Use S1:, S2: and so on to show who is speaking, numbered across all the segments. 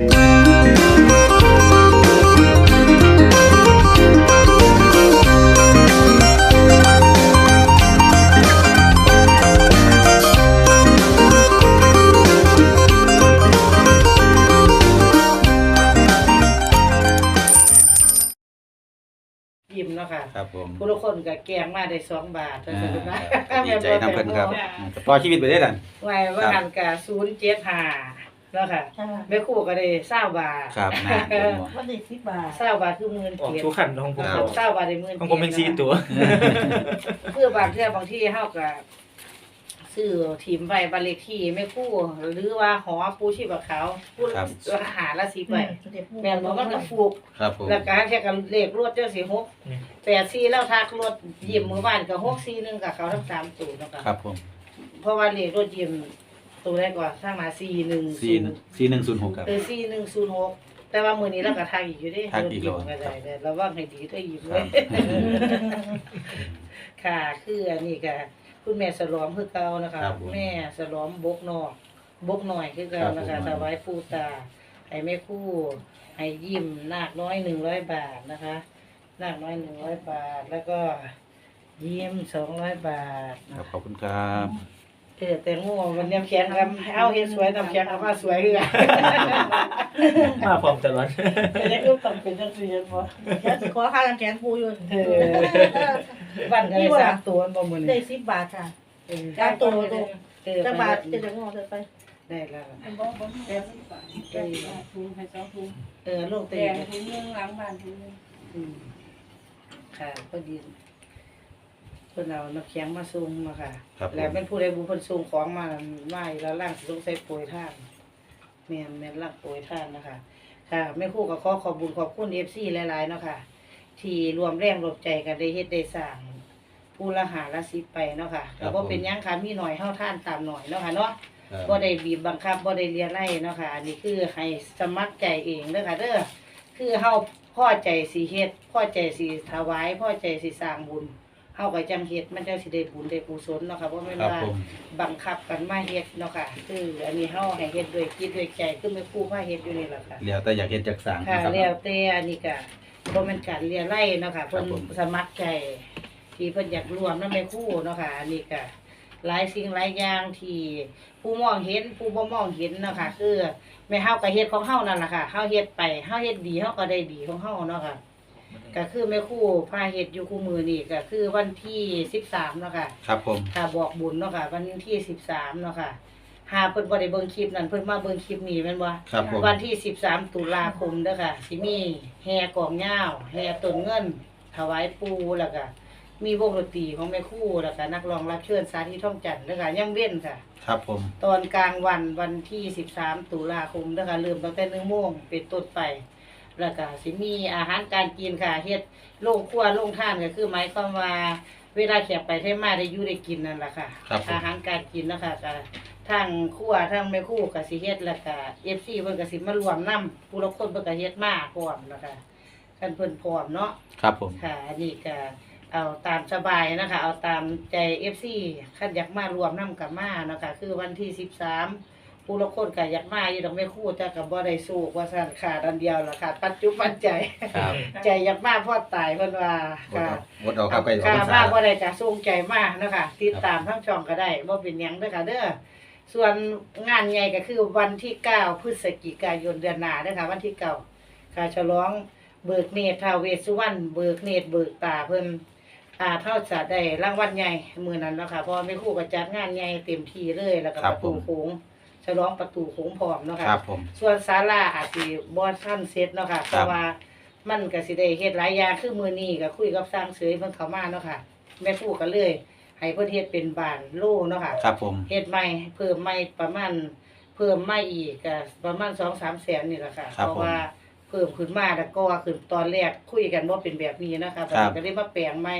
S1: ยิ้มเนาะค่ะ
S2: ครับผม
S1: ผู้ละคนก็แกงมาได้สองบาท
S2: อ่า
S1: เท่านั้นนะ
S2: ดีใจน้ำเพิ่นครับพอชีวิตไปได้ดัน
S1: ไว้ว่าหันกะศูนย์เจ็ดห้า เนาะค่ะ
S3: ค่ะ
S1: แม่ครู่ก็ได้เศร้าบาท
S2: ครับนะ
S1: เออ
S3: วันนี้สิบบาท
S1: เศร้าบาทคือหมื่น
S4: ออก
S1: เกียร
S4: ทุกขันของผม
S2: ครับ
S1: เศร้าบาทได้หมื่น
S4: ของผมเป็นซีตัว
S1: เพื่อบางเทื่อบางที่เฮาก็ซื้อทีมไว้บ้านเลขที่แม่ครู่หรือว่าหอปูชีพขาวผู้
S2: ครับ
S1: ราหาละสิบ
S3: ไป
S1: ไว้แม่นบ่มันก็ฟูก
S2: ครับผม
S1: แล้วก็แค่กันเลขรวดเจ้าสิหก
S4: นี่
S1: แปดสี่แล้วทักรถยิ้มมือบ้านกับหกสี่หนึ่งกับเขาทั้งสามตัวเนาะ
S2: ค
S1: คะ
S2: รับผม
S1: เพราะว่าเลขรถยิ้ม ตัวแรกกว่าสร้างมาสี่หนึ่ง
S2: สี่หนึ่งสี่หนึ่งศูนย์หกครับ
S1: เออสี่หนึ่งศูนย์หกแต่ว่ามือนี้เราก็ทางอีกอยู่เดิ
S2: ทักอีกแล้ว
S1: ก็ได้แต่ระวังให้ดีถ้ายิ้ม
S2: ค
S1: เล
S2: รับ
S1: ย ค่ะคืออันนี้ก็คุณแม่สลอมคือเก่านะคะ
S2: ครับผม
S1: แม่สลอมบกนอกบกหน่อยคือเก่านะ
S2: ครั
S1: คะ
S2: บผม
S1: ถวายปูตา ให้แม่คู่ให้ยิ้มนาคน้อยหนึ่งร้อยบาทนะคะนาคน้อยหนึ่งร้อยบาท แล้วก็ยิ้มสองร้อยบาท
S2: ครับขอบคุณครับ
S1: เออแต่งูมันเนียมแขนครับเอาเฮ็ดสวยนำแขนเอาว่าสวยคือกัน
S4: มาพร้อมตลอด
S1: แต่นี่ก็ต้องเป็นจังซี่บ่
S3: แขนสิขอค่าทางแขนปูอยู่
S1: เออบ้านก็ได้สามตัวบ่มื้อ
S3: ได้
S1: นี้
S3: สิบบาทค่ะ
S1: เออ
S3: สามตัวตัว
S1: เออ
S3: จักบาท
S1: เอ
S3: จะ
S1: อ
S3: จะงอเดินไป
S1: ได้แล้ว
S5: บ่บ่แปดสิบบาทแปดสิบบาทถุงให้สองถุง
S1: เออลง
S5: แด
S1: ตี
S5: งถุงหนึงหลังบ้านถุงหนึง
S1: อืมค่ะพอดีเพิ่นเอาน้ำแข็งมาส่งมาค่ะ
S2: ครับผม
S1: แล้วเป็นผู้ใดบุคคลส่งของมามาอีกแล้วล่างสิต้องใส่โปรยทานแม่นแม่นล่างโปรยทานนะคะ ค่ะแม่ครู่ก็ขอขอบคุญขอบคุณเอฟซีหลายๆเนาะค่ะ ที่รวมแรงรวมใจกันได้เฮ็ดได้สร้างผู้ละหาละสิบไปเนาะค่ะ
S2: ครั
S1: ก็
S2: บ
S1: บ่
S2: ผม
S1: เป็นหยังค่ะมีหน่อยเฮาท่านตามหน่อยเนาะค่ะเนาะ
S2: ครับ
S1: บ่ได้บีบบังคับบ่ได้เลียไล่เนาะค่ะอันนี้คือให้สมัครใจเองเด้อค่ะเด้อคือเฮาพอใจสิเฮ็ดพอใจสิถวายพอใจสิสร้างบุญ เฮาก็จังเฮ็ดมันจังสิได้บุญได้กุศลเนาะค่ะบ่แม่น
S2: ครับ
S1: ว่า
S2: ผม
S1: บังคับกันมาเฮ็ดเนาะค่ะคืออันนี้เฮาให้เฮ็ดด้วยจิตด้วยใจคือแม่ครูพาเฮ็ดอยู่นี่แหละค่ะ
S2: เดี๋ยวแต่อยากเห็นจากสาง
S1: ค่ะ
S2: นะครับ
S1: แล้วแต่อันนี้ก็บ่แม่นการเลียไล่เนาะค่ะ
S2: ครั
S1: เพิ่
S2: บ
S1: น
S2: ผม
S1: สมัครใจที่เพิ่นอยากรวมนำแม่ครูเนาะค่ะอันนี้ก็หลายสิ่งหลายอย่างที่ผู้มองเห็นผู้บ่มองเห็นเนาะค่ะคือแม่เฮาก็เฮ็ดของเฮานั่นล่ะค่ะเฮาเฮ็ดไปเฮาเฮ็ดดีเฮาก็ได้ดีของเฮาเนาะค่ะ ก็คือแม่ครูพาเฮ็ดอยู่คู่มือนี่ก็คือวันที่13เนาะค่ะ
S2: ครับผม
S1: ค่ะบอกบุญเนาะค่ะ วันที่สิบสามเนาะค่ะ หาเพิ่นบ่ได้เบิ่งคลิปนั้นเพิ่นมาเบิ่งคลิปนี้แม่นบ่
S2: ครับผม
S1: วันที่สิบสามตุลาคมเด้อค่ะสิมีแห่กองยาวแห่ต้นเงิน ถวายปูแล้วก็มีวงดนตรีของแม่ครูแล้วก็นักร้องรับเชิญสาธิตท่องจันทร์เด้อค่ะยังเว้นค่ะ
S2: ครับผม
S1: ตอนกลางวันวันที่สิบสามตุลาคมเด้อค่ะเริ่มตั้งแต่หนึ่งโมงเป็นต้นไป แล้วก็สิมีอาหารการกินค่ะเฮ็ดโรงครัวโรงทานก็คือหมายความว่าเวลาแขกไปเทมาได้อยู่ได้กินนั่นแหละค่ะ
S2: ครับผม
S1: อาหารการกินเนาะคะก็ทางครัวทางแม่ครัวก็สิเฮ็ดแล้วก็ FC เพิ่นก็สิมารวมนํผู้ละคนเพิ่นก็เฮ็ดมาพร้อมนะคะกันเพิ่นพร้อมเนาะ
S2: ครับผม
S1: ค่ะอันนี้ก็เอาตามสบายนะคะ เอาตามใจ FC คันอยากมารวมนํกับมาเนาะคะ คือวันที่13 ผู้ละคนก็อยากมาอยู่ดอกแม่ครัวแต่ก็บ่ได้สู้ว่าซั่นขาดอันเดียวล่ะค่ะปัจจุบันใจ
S2: ครับ
S1: ใจอยากมาพอตายเพิ่นว่า
S2: งด
S1: ค่ะ
S2: เอางดเอาครับไปออก
S1: ค่ะ
S2: พรร
S1: มา
S2: ษา
S1: บ่ได้จะส่งใจมากนะคะติดตามทั้งช่องก็ได้บ่เป็นหยังเด้อค่ะเด้อส่วนงานใหญ่ก็คือวันที่ 9 พฤศจิกายนเดือนหน้าเด้อค่ะวันที่9ค่ะฉลองเบิกเนตรท้าวเวสสุวรรณเบิกเนตรเบิกตาเพิ่นอ่าเท่าจะได้รางวัลใหญ่มื้อนั้นเนาะค่ะเพราะว่าแม่ครูก็จัดงานใหญ่เต็มที่เลยแล้วก็ประตูโขงฉ ลองประตูโขงพร้อมเนาะค่ะ
S2: ครับผม
S1: ส่วนศาลาอาจสิบ่ทันเสร็จเนาะค่ะเพราะว่ามันก็สิได้เฮ็ดหลายอย่างคือมื้อนี้ก็คุยกับสร้างเสยเพิ่นเข้ามาเนาะค่ะ แม่ครูก็เลยให้เพิ่นเฮ็ดเป็นบ้านโลเนาะค่ะ
S2: ครับผม
S1: เฮ็ดใหม่เพิ่มใหม่ประมาณเพิ่มใหม่อีกก็ประมาณ2-3แสนนี่แหละค่ะ
S2: ครับ
S1: เพราะว่าเพิ่มขึ้นมาแล้วก็ขึ้นตอนแรกคุยกันว่าเป็นแบบนี้นะคะ
S2: ครับ
S1: ก็ได้มาแปลงใหม่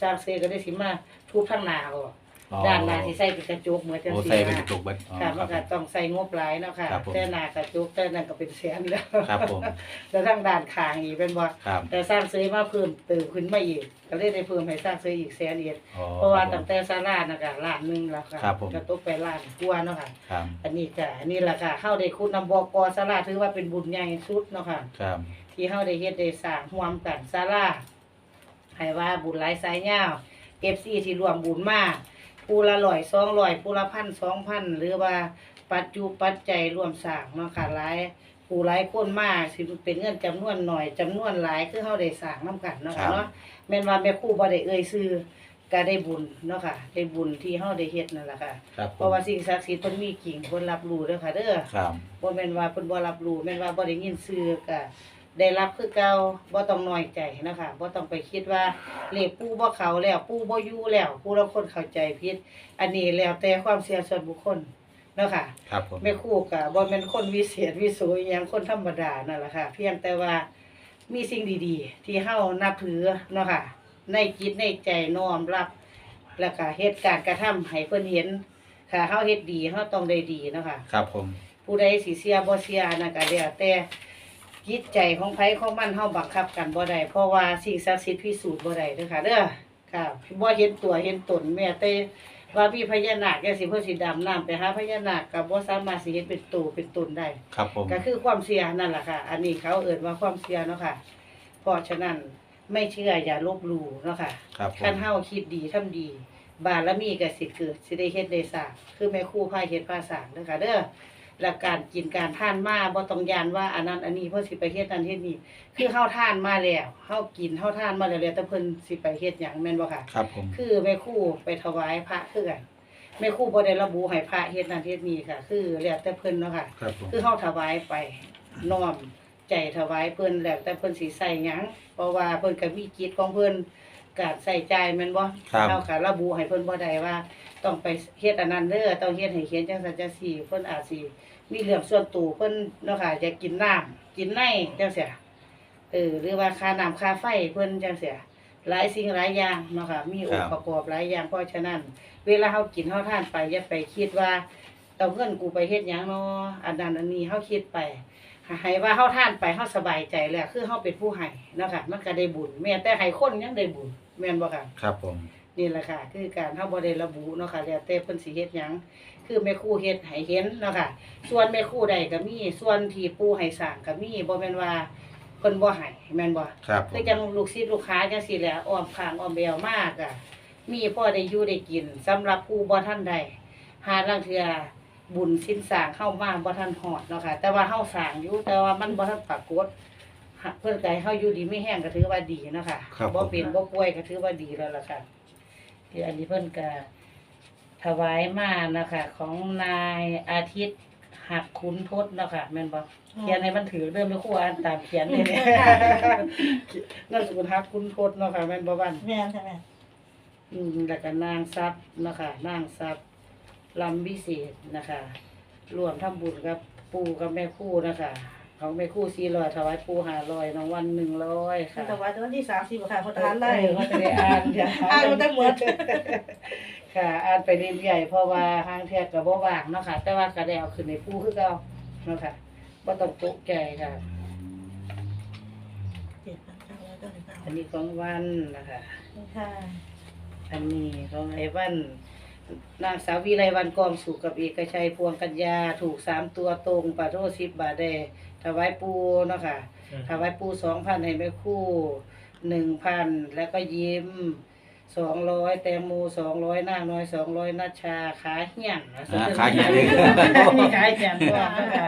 S1: สร้างเสยก็ได้สิมาทุบทางหน้าออก
S2: อ๋อ
S1: ด้านหน้าสิใส่เป็นกระจกเหมือนจัง
S2: โอ้
S1: ซี่
S2: ใส่เป็นก
S1: นะ
S2: ระจกเบัดอ๋อ
S1: ค่ะ
S2: ค
S1: มั
S2: รั
S1: น
S2: บ
S1: ก็ต้องใส่งบหลายเนาะค่ะ
S2: ครับผม
S1: แต่หน้ากระจกแต่นั่นก็เป็นแสนแล้ว
S2: ครับผม
S1: แล้วทางด้านข้างอีกเป็นบ่
S2: ครับ
S1: แต่สร้างเสยมาเพิ่มเติมขึ้นมาอีกก็เลยได้เพิ่มให้สร้างเสยอีกแสนอีก
S2: อ๋อ
S1: เพราะว่า
S2: ค
S1: ตั้
S2: บ
S1: งแต่ศาลาน่ะก็ล้านหนึงแล้วค่ะ
S2: ครับผม
S1: ก็ตกไปล้านกว่าเนาะค่ะ
S2: ครับ
S1: อันนี้ก็อันนี้ล่ะค่ะเฮาได้คุณนำบกศาลาถือว่าเป็นบุญใหญ่สุดเนาะค่ะ
S2: ครับ
S1: ที่เฮาได้เฮ็ดได้สร้างร่วมกันศาลาให้ว่าบุญหลายสายยาว FC ที่ร่วมบุญมา ผู้ละ100 200ผู้ละพัน2,000หรือว่าปัจจุปัจจัยร่วมสร้างเนาะค่ะหลายผู้หลายคนมาสิเป็นเงินจำนวนหน่อยจำนวนหลายคือเฮาได้สร้างนํกันเนาะค่ะเนาะแม่นว่าแม่ครูบ่ได้เอ่ยชื่อก็ได้บุญเนาะค่ะ ได้บุญที่เฮาได้เฮ็ดนั่นล่ะค่ะ
S2: ครับผ
S1: เพราะ
S2: ม
S1: ว่าสิ่งศักดิ์สิทธิ์เพิ่นมีจริงเพิ่นรับรู้เด้อค่ะเด้อ
S2: ครับ
S1: บ่แม่นว่าเพิ่นบ่รับรู้แม่นว่าบ่ได้ยินชื่อก็ ได้รับคือเก่าบ่ต้องน้อยใจนะคะบ่ต้องไปคิดว่าเลขปู่บ่เข้าแล้วปู่บ่อยู่แล้วผู้ลางคนเข้าใจผิดอันนี้แล้วแต่ความเชื่อส่วนบุคคลเนาะค่ะ
S2: ครับผม
S1: แม่ครูก็บ่แม่นคนวิเศษวิโสอิหยังคนธรรมดานั่นล่ะค่ะ เพียงแต่ว่ามีสิ่งดีๆ ที่เฮานับถือเนาะค่ะในจิตในใจน้อมรับ แล้วก็เฮ็ดการกระทำให้เพิ่นเห็นค่ะเฮาเฮ็ดดีเฮาต้องได้ดีเนาะค่ะ
S2: ครับผม
S1: ผู้ใดสิเสียบ่เสียนั่นก็แล้วแต่ จิตใจของไผของมันเฮาบังคับกันบ่ได้เพราะว่าสิ่งศักดิ์สิทธิ์พิสูจน์บ่ได้เด้อค่ะเด้อค่ะบ่เห็นตัวเห็นตนแม้แต่ว่ามีพญานาคจังสิเพิ่นสิดำน้ำไปหาพญานาคก็บ่สามารถสิเฮ็ดเป็นตัวเป็นตนได้
S2: ครับผม
S1: ก็คือความเชื่อนั่นแหละค่ะ อันนี้เขาเอ่นว่าความเชื่อเนาะค่ะ เพราะฉะนั้นไม่เชื่ออย่าลบหลู่เนาะค่ะ
S2: ครับผม
S1: คันเฮาคิดดีทำดี บารมีก็สิเกิดสิได้เฮ็ดได้สร้างคือแม่ครูพาเฮ็ดพาสร้างเด้อค่ะ เด้อ และการกินการทานมาบ่ต้องยานว่าอันนั้นอันนี้เพิ่นสิไปเฮ็ดนั่นเฮ็ดนี่คือเฮาทานมาแล้วเฮากินเฮาทานมาแล้วแล้วแต่เพิ่นสิไปเฮ็ดหยังแม่นบ่ค่ะ
S2: ครับผม
S1: คือแม่ครูไปถวายพระคือกันแม่ครูบ่ได้ระบุให้พระเฮ็ดนั่นเฮ็ดนี่ค่ะ คือแล้วแต่เพิ่นเนาะค่ะ
S2: ครับผม
S1: คือเฮาถวายไปน้อมใจถวายเพิ่นแล้วแต่เพิ่นสิใส่หยังเพ ราะว่าเพิ่นก็มีจิตของเพิ่นการใส่ใจายแม่นบ่
S2: ครับ
S1: เฮาก็ระบุให้เพิ่นบ่ได้ว่า ต้องไปเฮ็ดอันนั้นเด้อต้องเฮ็ดให้เขียนจังซั่นจังซี่เพิ่นอาจสิมีเรื่องส่วนตัวเพิ่นเนาะค่ะอยากกินน้ำกินในจังซี่เออหรือว่าค่าน้ำค่าไฟเพิ่นจังซี่หลายสิ่งหลายอย่างเนาะค่ะมีองค์ประกอบหลายอย่างเพราะฉะนั้น เวลาเฮากินเฮาทานไปอย่าไปคิดว่า เอาเงินกูไปเฮ็ดหยังเนาะอันนั้นอันนี้เฮาคิดไปให้ว่าเฮาทานไปเฮาสบายใจแล้ว คือเฮาเป็นผู้ให้เนาะค่ะมันก็ได้บุญแม้แต่ให้คนยังได้บุญแม่นบ่ค่ะ
S2: ครับผม
S1: นี่แหละค่ะ คือการเฮาบ่ได้ระบุเนาะค่ะแล้วแต่เพิ่นสิเฮ็ดหยังคือแม่ครูเฮ็ดให้เห็นเนาะค่ะ ส่วนแม่ครูใดก็มี ส่วนที่ปู่ให้สร้างก็มีบ่แม่นว่าเพิ่นบ่ให้แม่นบ่
S2: ครับผ
S1: คือ
S2: ม
S1: จังลูกศิษย์ลูกค้าจังซี่แหละอ้อมข้างอ้อมแบวมากอะมีพ่อได้อยู่ได้กินสำหรับผู้บ่ทันใดหาลางเทื่อ บุญสิ้นสร้างเข้ามาบ่ทันฮอดเนาะค่ะ แต่ว่าเฮาสร้างอยู่แต่ว่ามันบ่ทันปรากฏหากเพิ่นก็ให้เฮาอยู่ดีไม่แห้งก็ถือว่าดีเนาะค่ะ
S2: ครับผม
S1: บ่เป็นบ่ป่วยก็ถือว่าดีแล้วล่ะค่ะที่อันนี้เพิ่นก็ถวายมานะคะ ของนายอาทิตย์หักขุนทศเนาะค่ะแม่นบ่เขียนให้มันถือเริ่มไม่คู่อ่านตามเขียนเลยเนี่ยนามสกุลฮักคุณโทษเนาะค่ะแม่นบ่บ้าน
S3: แม่นใช่ไหม
S1: อืมแล้วก็นางทรัพย์เนาะค่ะนางทรัพย์ ลำวิเศษนะคะรวมทำบุญกับปู่กับแม่ครู่นะคะของแม่ครู่400ถวายปู่500น้องวัน100ค่ะ
S3: แต่ว่าวันที่สามสิบค่ะคนทานไล่
S1: เออเขาจะได้อ่านอย่า
S3: อ่านมันได้หมด
S1: ค่ะ อ่านไปเรื่อยๆเพราะว่าทางเทียก็บ่ว่างเนาะค่ะ แต่ว่าก็ได้เอาขึ้นในปู่คือเก่าเนาะค่ะบ่ต้องตกใจค่ะ
S3: เจ็ดพันเก้าร้อยเก้าสิบเก้า
S1: อันนี้ของวันนะคะ
S3: ค่ะ
S1: อันนี้ของไอ้วัน นางสาววิไลวันกองสุขกับเอกชัยพวงกัญญาถูกสามตัวตรงปาโทสิบบาทได้ถวายปูเนาะค่ะถวายปูสองพันให้แม่คู่หนึ่งพันแล้วก็ยิ้ม สองร้อยแตงโมสองร้อยนางน้อยสองร้อยนัชชาขาเหี้ยนนะ
S2: อ่าขาเหี่ยนเลย
S1: มีขาเหี้ยนด้วยนะคะ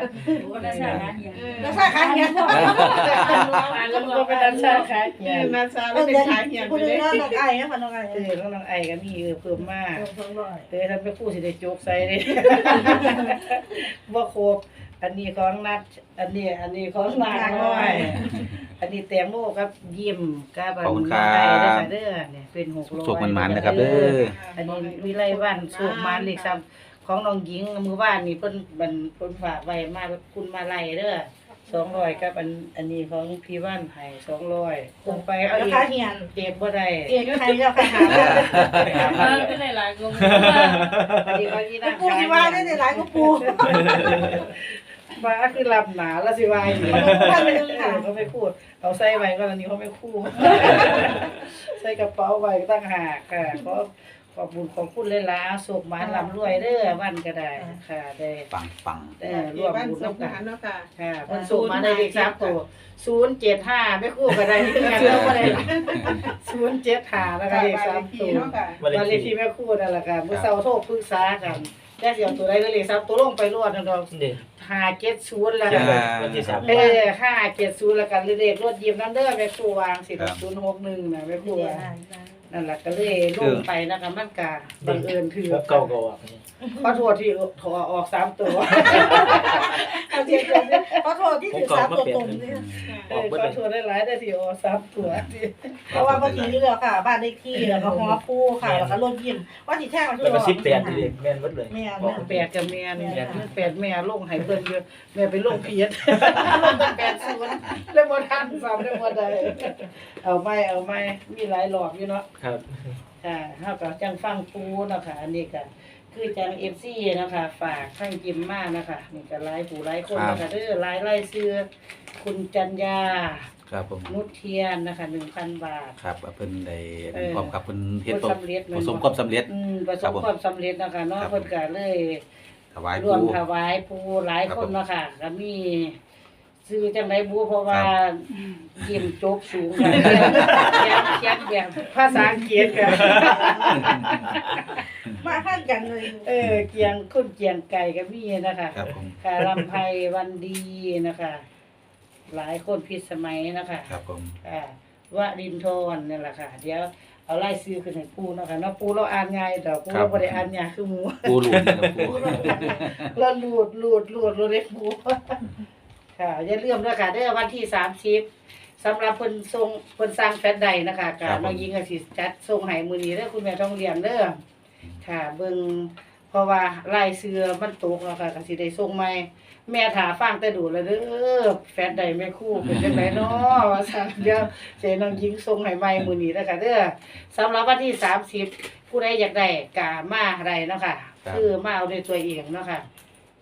S5: ว่าได้สาระอย่าง
S3: แล้วสร้างขายเงี้ย
S1: แล้วก็เป็นนัชชาขาเหี้ยน
S5: นาซา
S3: เอ
S5: ไม่
S3: อ
S5: เป็น
S3: เดี๋ยว
S5: ขายเหี่ยน
S3: คุ
S5: ไป
S3: ณ
S5: เลย
S3: น้องน้องไอ้เนี่ยค่ะน้องไอ้
S1: เออน้องๆไอ้ก็มีเออเพิ่มมาก
S3: สองร้อย
S1: เออท่านไม่พูดสิได้โจกใส่เลยบ่ครบอันนี้ของนัดอันนี้อันนี้ของนางน้อย อันนี้แตงโมครับยิ้มกับอัน
S2: ขอบคุณครับ
S1: ไทยเด้อค่ะเด้อเนี่ยเป็นหกร้อย
S2: สุกมันๆนะครับเด้อ
S1: อันนี้วิไลวันสุกมันเลขซ้ำของน้องหญิงมือว่านนี่เพิ่นบันเพิ่นฝากไว้มาคุณมาไล่เด้อสองร้อยกับอันอันนี้ของพี่ว่านให้สองร้อยคงไปเอา
S3: รา
S1: อีก
S3: คาเฮียน
S1: เก็บบ่ได้
S3: เกียร์ใครแล้วค่ะหา
S5: เออเป็นหลายๆกลุ่ม
S1: อันนี้เขาที่นั่ง
S3: ปูที่ว่าได้ในหลายก็ปู
S1: ว่าคือลำหนาแล้วสิวายอยู่
S3: ท่านหนึงค่ะ
S1: เขาไม่พูด เอาใส่ไว้ก็อันนี้เขาไม่คู่ใส่กระเป๋าไว้ตั้งหากค่ะขอขอบคุณขอบคุณเลยล่ะสุขหมานลำรวยเด้อวันก็ได้ค่ะได้
S2: ปังปัง
S1: ได้ร่วมบุญร่วมกัน
S5: เนาะค่ะ
S1: ค่ะเพิ่นส่งมาในเลขสามตัวศูนย์เจ็ดห้าไม่คู่ก็ได้ที่งานเราก็ได้ศูนย์เจ็ดห้าแล้วก็เลขสามตัว
S4: วัน
S1: วันเล
S4: เล
S1: ข
S4: ข
S1: ที่
S4: ที่
S1: แม่คู่นั่นแหละค่ะเมื่อเช้าโทรปรึกษากัน แค่เสียตัวใดก็เลขสามตัวลงไปรวดนั่นดอก
S4: นี่
S1: ห้าเจ็ดศูนย์แล้ว
S4: เขียน
S1: ค่ะ
S4: ไว้วันที่สาม
S1: เออห้าเจ็ดศูนย์แล้วกันเลขรถยิมนั่นเด้อแม่คู่วางสิศูนย์หกหนึ่งนะแม่คู่วางนั่นแหละก็เลยลงไปนะคะมันกาบังเอิญถือ
S4: เก่าเก่าอะ
S1: ขอโทษที่ถอออกสามตัว
S3: เอาเทียนเลยขอโทษที่ถือสามตัวตรงเนี่ย
S1: เออขอโทษหลายได้ที่ออกสามตัว
S3: เพราะว่าเมื่อกี้นี่แล้วค่ะ บ้านเลขที่แล้วก็หอปูค่ะแล้วก็รถยิ้มว่าสิแท้มัน
S4: แล้วก็สิบแปดทีเดียวแม่นหมดเลย
S3: แม่น
S4: บอก
S1: แปดกับแม่นี่แปดแม่ลงให้เพิ่นเยอะแม่ไปลงเพียดลงแปดศูนย์แล้วบ่ทันซ้ำแล้วบ่ได้เอาไม่เอาไม่มีหลายหลอกอยู่เนาะ
S4: ครับ
S1: ค่ะเฮาก็จังฟังปูเนาะค่ะอันนี้ก็ คือจัง FC เนาะค่ะฝากข้างยิมมานะคะนี่ก็หลายผู้หลายคนนะคะเด้อหลายไล่เสื้อคุณจันยา
S2: ครับผม
S1: นุชเทียนนะคะ1,000บาท
S2: ครับเพิ่นได้
S1: เออ
S2: พร้อมกับเพิ่นเฮ็ด
S1: ผลสำเร็จ
S2: ผสมความสำเร็จ
S1: อืมประส
S2: ครับบผม
S1: ความสำเร็จนะคะเนาะ
S2: ครับ
S1: เพิ่นก็เลย
S2: ถวาย
S1: รวม
S2: ผู้
S1: ถวายผู้หลาย
S2: ครับ
S1: ค
S2: ผ
S1: น
S2: ม
S1: เนาะค่ะก็มีซื้อจังไดบูเพราะว่า
S2: ครับ
S1: ยิ้มจบสูงค่ะเขียนเขียนแบบภาษาอังกฤษค่ะ
S3: มาขั้นกันเลย
S1: เออเกียงคุณเกียงไก่ก็มีนะคะ
S2: ครับผม
S1: ค่ะลำไพวันดีนะคะ หลายคนพิสมัยนะคะ
S2: ครับผม
S1: ค่ะวรินทรนี่แหละค่ะ เดี๋ยวเอาไล่ซื้อขึ้นให้ปูเนาะค่ะเนาะปูเราอ่านง่ายดอกปูเราบ่ได้อ่านยากคือหมู
S2: ผู้หลุดนะครับผู้
S1: เราหลุดหลุดหลุดเราเรียกหมูค่ะอย่าลืมด้วยค่ะเด้อวันที่สามสิบสำหรับเพิ่นทรงเพิ่นสร้างแฟลตใดนะคะกา
S2: ครั
S1: ร
S2: บผม
S1: น้องยิงก็สิจัดส่งให้มื้อนี้เด้อคุณแม่ทองเรียนเด้อ ค่ะ เบิ่งเพราะว่าลายเสื้อมันตกแล้วค่ะก็สิได้ส่งใหม่แม่ถาฟังแต่ดูแล้วเด้อแฟลตใดแม่ครู่เป็นจังไดเนาะว่าซั่นเดี๋ยวสิให้น้องยิงส่งให้ใหม่มื้อนี้เด้อค่ะเด้อสำหรับวันที่30ผู้ใดอยากได้ก็มาได้เนาะค่ะ
S2: ครับ
S1: คือมาเอาด้วยตัวเองเนาะค่ะ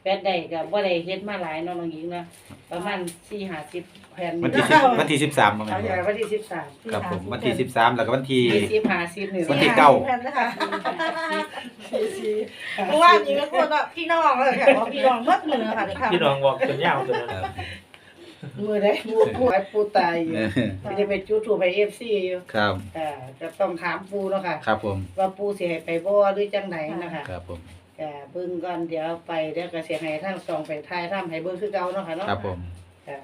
S1: แฟนได้ก็บ่ได้เฮ็ดมาหลายเนาะน้องหญิงเนาะประมาณ4 50แผ่น
S2: วันที่สิบวันที่สิบสามประมาณ
S1: เอา
S2: นี้
S1: อย่างวันที่13
S2: ครับผมวันที่สิบสามแล้วก็วันที่
S1: 20 50นี่
S2: วันที่เก้า
S3: นะคะ
S1: 40
S3: เพราะว่านี่ก็คนว่าพี่น้องเลยค่ะว่าพี่น้องเมื่อมือค่ะเลยค่ะ
S4: พี่น้องบอกจนยาวจนนั้น
S2: ครับ
S1: มื้อใดปูปูให้ปูตายอยู่
S2: เออ
S1: ก็จะไปจุดถูปไป FC อยู่
S2: ครับ
S1: อ่าก็ต้องถามปูเนาะค่ะ
S2: ครับผม
S1: ว่าปูสิให้ไปบ่หรือจังไดนะคะ
S2: ครับผม
S1: ก็เบิ่งก่อนเดี๋ยวไปเดี๋ยวก็สิให้ทั้งสองไปทายทำให้เบิ่งคือเก่าเนาะค่ะเนาะ
S2: ครับผม
S1: ค่ะ